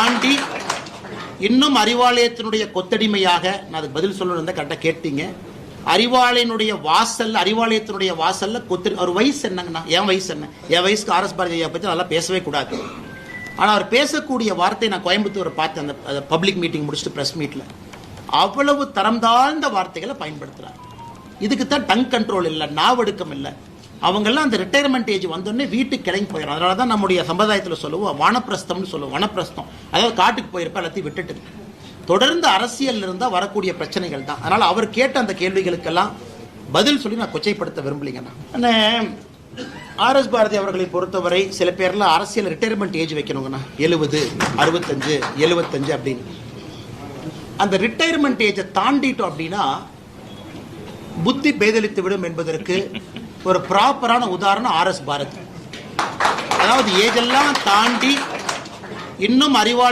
தாண்டி இன்னும் அறிவாலயத்தினுடைய கொத்தடிமையாக நான் அதுக்கு பதில் சொல்லணும் கரெக்டாக கேட்டீங்க. அறிவாலயனுடைய வாசல் அறிவாலயத்தினுடைய வாசல்ல கொத்து ஒரு வயசு என்னங்கண்ணா? என் வயசு என்ன? என் வயசுக்கு ஆர்எஸ் பாரதியை பற்றி நல்லா பேசவே கூடாது. ஆனால் அவர் பேசக்கூடிய வார்த்தை நான் கோயம்புத்தூர் பார்த்தேன் அந்த பப்ளிக் மீட்டிங் முடிச்சுட்டு ப்ரெஸ் மீட்டில் அவ்வளவு தரம் தாழ்ந்த வார்த்தைகளை பயன்படுத்துகிறார் இதுக்கு தான் டங் கண்ட்ரோல் இல்லை நாவடுக்கம் இல்லை. அவங்கெல்லாம் அந்த ரிட்டையர்மெண்ட் ஏஜ் வந்தோடனே வீட்டுக்கு கிளம்பி போயிடும் அதனால தான் நம்முடைய சம்பிரதாயத்தில் சொல்லுவோம் வனப்பிரஸ்தம்னு சொல்லுவோம். வனப்பிரஸ்தம். அதாவது காட்டுக்கு போயிருப்ப எல்லாத்தையும் விட்டுட்டு. தொடர்ந்து அரசியல் இருந்தால் வரக்கூடிய பிரச்சனைகள் தான். அதனால் அவர் கேட்ட அந்த கேள்விகளுக்கெல்லாம் பதில் சொல்லி நான் கொச்சைப்படுத்த விரும்பலைங்கண்ணா அண்ணே ஆர்எஸ் பாரதி அவர்களை பொறுத்தவரை சில பேரில் அரசியல் ரிட்டையர்மெண்ட் ஏஜ் வைக்கணுங்கண்ணா எழுபது அறுபத்தஞ்சு எழுபத்தஞ்சு அப்படின்னு. அந்த ரிட்டையர்மெண்ட் ஏஜை தாண்டிட்டோம் அப்படின்னா புத்தி பேதலித்து விடும் என்பதற்கு ஒரு ப்ராப்பரான உதாரணம் ஆர்எஸ் பாரதி. அதாவது ஏஜெல்லாம் தாண்டி இன்னும் அறிவாளி